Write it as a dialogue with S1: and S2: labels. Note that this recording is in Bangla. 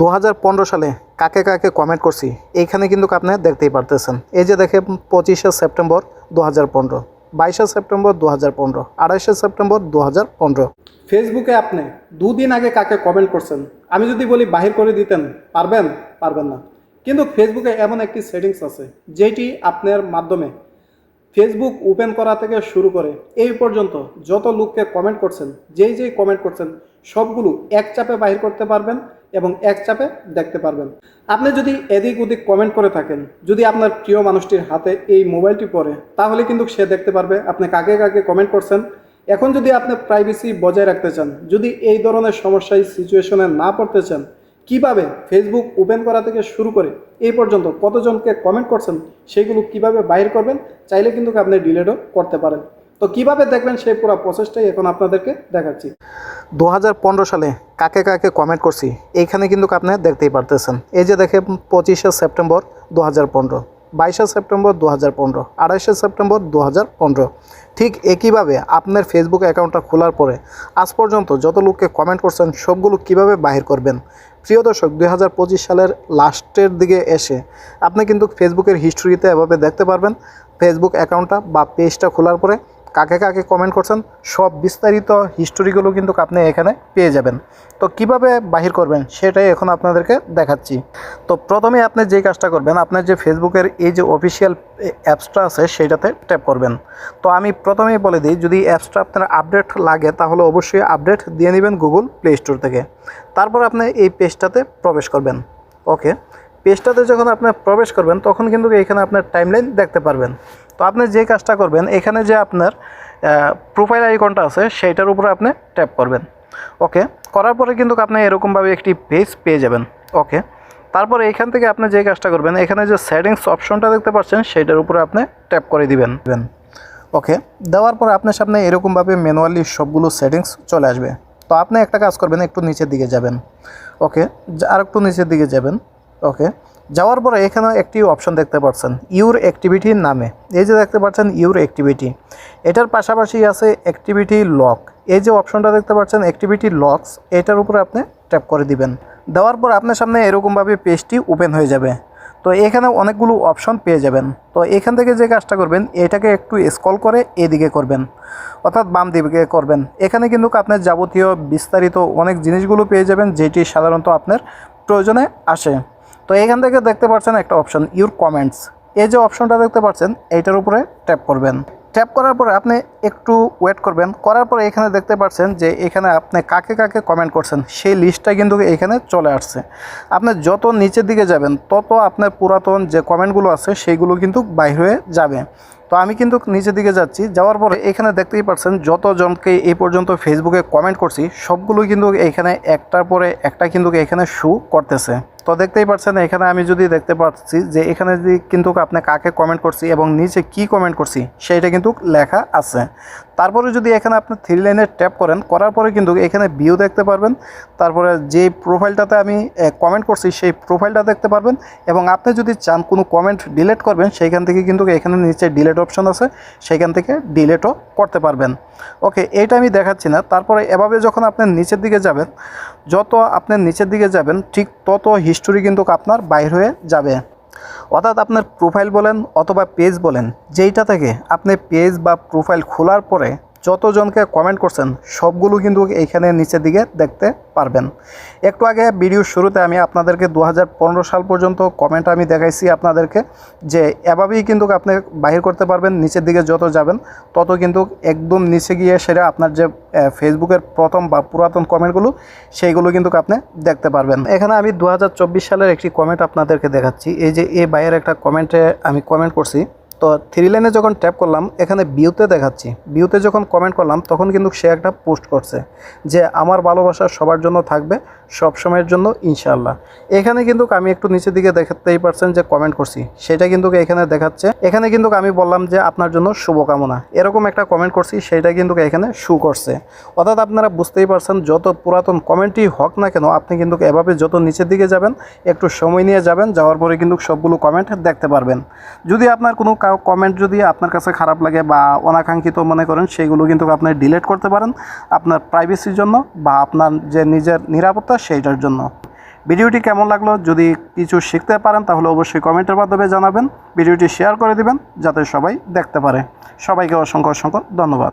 S1: দু হাজার পনেরো সালে কাকে কাকে কমেন্ট করছি, এইখানে কিন্তু আপনি দেখতেই পারতেছেন। এই যে দেখে পঁচিশে সেপ্টেম্বর দু হাজার পনেরো, বাইশে সেপ্টেম্বর দু হাজার পনেরো, আড়াইশে সেপ্টেম্বর দু হাজার পনেরো।
S2: ফেসবুকে আপনি দুদিন আগে কাকে কমেন্ট করছেন? আমি যদি বলি বাহির করে দিতেন, পারবেন? পারবেন না। কিন্তু ফেসবুকে এমন একটি সেটিংস আছে, যেটি আপনার মাধ্যমে ফেসবুক ওপেন করা থেকে শুরু করে এই পর্যন্ত যত লোককে কমেন্ট করছেন, যেই যেই কমেন্ট করছেন, সবগুলো এক চাপে বাহির করতে পারবেন এবং এক চাপে দেখতে পারবেন। আপনি যদি এদিক ওদিক কমেন্ট করে থাকেন, যদি আপনার প্রিয় মানুষটির হাতে এই মোবাইলটি পড়ে, তাহলে কিন্তু সে দেখতে পারবে আপনি কাকে কাকে কমেন্ট করছেন। এখন যদি আপনি প্রাইভেসি বজায় রাখতে চান, যদি এই ধরনের সমস্যায় সিচুয়েশনে না পড়তে চান, কীভাবে ফেসবুক ওপেন করা থেকে শুরু করে এই পর্যন্ত কতজনকে কমেন্ট করছেন, সেগুলো কীভাবে বাইর করবেন, চাইলে কিন্তু আপনি ডিলেটও করতে পারেন। তো কীভাবে দেখবেন সেই পুরো প্রসেসটাই এখন আপনাদেরকে দেখাচ্ছি।
S1: দু হাজার পনেরো সালে কাকে কাকে কমেন্ট করছি, এইখানে কিন্তু আপনি দেখতেই পারতেছেন। এই যে দেখে পঁচিশে সেপ্টেম্বর দু হাজার পনেরো, বাইশে সেপ্টেম্বর দু হাজার পনেরো, আড়াইশে সেপ্টেম্বর দু হাজার পনেরো। ঠিক একইভাবে আপনার ফেসবুক অ্যাকাউন্টটা খোলার পরে আজ পর্যন্ত যত লোককে কমেন্ট করছেন, সবগুলো কীভাবে বাহির করবেন? প্রিয় দর্শক দুই হাজার পঁচিশ সালের লাস্টের দিকে এসে আপনি কিন্তু ফেসবুকের হিস্ট্রিতে এভাবে দেখতে পারবেন। ফেসবুক অ্যাকাউন্টটা বা পেজটা খোলার পরে কাকে কাকে কমেন্ট করছেন, সব বিস্তারিত হিস্টোরিগুলো কিন্তু আপনি এখানে পেয়ে যাবেন। তো কীভাবে বাহির করবেন, সেটাই এখন আপনাদেরকে দেখাচ্ছি। তো প্রথমে আপনি যে কাজটা করবেন, আপনার যে ফেসবুকের এই যে অফিসিয়াল অ্যাপসটা আছে সেইটাতে ট্যাপ করবেন। তো আমি প্রথমেই বলে দিই, যদি অ্যাপসটা আপনার আপডেট লাগে, তাহলে অবশ্যই আপডেট দিয়ে নেবেন গুগল প্লে স্টোর থেকে। তারপর আপনি এই পেজটাতে প্রবেশ করবেন। ওকে পেজটাতে যখন আপনি প্রবেশ করবেন, তখন কিন্তু এখানে আপনার টাইমলাইন দেখতে পারবেন। তো আপনি যে কাজটা করবেন, এখানে যে আপনার প্রোফাইল আইকনটা আছে, সেইটার উপরে আপনি ট্যাপ করবেন। ওকে করার পরে কিন্তু আপনি এরকমভাবে একটি পেজ পেয়ে যাবেন। ওকে তারপরে এখান থেকে আপনি যে কাজটা করবেন, এখানে যে সেটিংস অপশনটা দেখতে পাচ্ছেন, সেইটার উপরে আপনি ট্যাপ করে দিবেন। ওকে দেওয়ার পর আপনার সামনে এরকমভাবে ম্যানুয়ালি সবগুলো সেটিংস চলে আসবে। তো আপনি একটা কাজ করবেন, একটু নিচের দিকে যাবেন। ওকে আর একটু নিচের দিকে যাবেন। ওকে যাওয়ার পরে এখানে একটি অপশন দেখতে পাচ্ছেন ইউর অ্যাক্টিভিটির নামে। এই যে দেখতে পাচ্ছেন ইউর অ্যাক্টিভিটি এটার পাশাপাশি আছে অ্যাক্টিভিটি লক এই যে অপশনটা দেখতে পাচ্ছেন অ্যাক্টিভিটি লকস এটার উপরে আপনি ট্যাপ করে দিবেন। দেওয়ার পর আপনার সামনে এরকমভাবে পেজটি ওপেন হয়ে যাবে। তো এখানে অনেকগুলো অপশন পেয়ে যাবেন। তো এখান থেকে যে কাজটা করবেন, এটাকে একটু স্কল করে এদিকে করবেন, অর্থাৎ বাম দিকে করবেন। এখানে কিন্তু আপনার যাবতীয় বিস্তারিত অনেক জিনিসগুলো পেয়ে যাবেন, যেটি সাধারণত আপনার প্রয়োজনে আসে। তো এখান থেকে দেখতে পাচ্ছেন একটা অপশন ইউর কমেন্টস এই যে অপশনটা দেখতে পাচ্ছেন, এইটার উপরে ট্যাপ করবেন। ট্যাপ করার পরে আপনি একটু ওয়েট করবেন। করার পরে এখানে দেখতে পাচ্ছেন যে এখানে আপনি কাকে কাকে কমেন্ট করছেন, সেই লিস্টটা কিন্তু এখানে চলে আসছে। আপনি যত নিচের দিকে যাবেন, তত আপনার পুরাতন যে কমেন্টগুলো আছে সেইগুলো কিন্তু বাইর হয়ে যাবে। তো আমি কিন্তু নিচের দিকে যাচ্ছি। যাওয়ার পরে এখানে দেখতেই পাচ্ছেন যতজনকে এই পর্যন্ত ফেসবুকে কমেন্ট করছি সবগুলো কিন্তু এখানে একটার পরে একটা কিন্তু এখানে শু করতেছে। তো দেখতেই পাচ্ছেন এখানে আমি যদি দেখতে পাচ্ছি যে এখানে যদি কিন্তু আপনি কাকে কমেন্ট করছি এবং নিচে কি কমেন্ট করছি, সেইটা কিন্তু লেখা আছে। তারপরে যদি এখানে আপনি থ্রি লাইনে ট্যাপ করেন, করার পরে কিন্তু এখানে ভিউ দেখতে পারবেন। তারপরে যে প্রোফাইলটাতে আমি কমেন্ট করছি, সেই প্রোফাইলটা দেখতে পারবেন। এবং আপনি যদি চান কোনো কমেন্ট ডিলেট করবেন, সেইখান থেকে কিন্তু এখানে নিচে ডিলেট অপশন আছে, সেইখান থেকে ডিলেটও করতে পারবেন। ওকে এইটা আমি দেখাচ্ছি না। তারপরে এভাবে যখন আপনি নিচের দিকে যাবেন, যত আপনি নিচের দিকে যাবেন, ঠিক তত হিস্টোরি কিন্তু আপনার বাইর হয়ে যাবে। অর্থাৎ আপনার প্রোফাইল বলেন অথবা পেজ বলেন, যেইটা থেকে আপনি পেজ বা প্রোফাইল খোলার পরে যতজনকে কমেন্ট করছেন, সবগুলো কিন্তু এইখানে নিচের দিকে দেখতে পারবেন। একটু আগে ভিডিওর শুরুতে আমি আপনাদেরকে দু হাজার পনেরো সাল পর্যন্ত কমেন্ট আমি দেখাইছি আপনাদেরকে যে, এভাবেই কিন্তু আপনি বাহির করতে পারবেন, নিচের দিকে যত যাবেন, তত কিন্তু একদম নিচে গিয়ে সেটা আপনার যে ফেসবুকের প্রথম বা পুরাতন কমেন্টগুলো সেইগুলো কিন্তু আপনি দেখতে পারবেন। এখানে আমি দু হাজার চব্বিশ সালের একটি কমেন্ট আপনাদেরকে দেখাচ্ছি। এই যে এই বাইয়ের একটা কমেন্টে আমি কমেন্ট করছি। তো থ্রি লাইনে যখন ট্যাপ করলাম, এখানে বিউতে দেখাচ্ছি। বিউতে যখন কমেন্ট করলাম, তখন কিন্তু সে একটা পোস্ট করছে যে, আমার ভালোবাসা সবার জন্য থাকবে সব সময়ের জন্য, ইনশাআল্লাহ। এখানে কিন্তু আমি একটু নিচের দিকে দেখাতেই পারছেন যে কমেন্ট করছি। সেটা কিন্তু এখানে দেখাচ্ছে। এখানে কিন্তু আমি বললাম যে আপনার জন্য শুভকামনা। এরকম একটা কমেন্ট করছি, সেটা কিন্তু এখানে শু করছে। অর্থাৎ আপনারা বুঝতেই পারছেন, যত পুরাতন কমেন্টই হোক না কেন, আপনি কিন্তু এভাবে যত নিচের দিকে যাবেন, একটু সময় নিয়ে যাবেন, যাওয়ার পরে কিন্তু সবগুলো কমেন্ট দেখতে পারবেন। যদি আপনার কোনো কমেন্ট যদি আপনার কাছে খারাপ লাগে বা অনাকাঙ্ক্ষিত মনে করেন, সেগুলো কিন্তু আপনি ডিলিট করতে পারেন। আপনার প্রাইভেসির জন্য বা আপনার যে নিজের নিরাপত্তা সেইটার জন্য। ভিডিওটি কেমন লাগল যদি কিছু শিখতে পারেন তাহলে অবশ্যই কমেন্টের মাধ্যমে জানাবেন। ভিডিওটি শেয়ার করে দিবেন যাতে সবাই দেখতে পারে। সবাইকে অসংখ্য অসংখ্য ধন্যবাদ।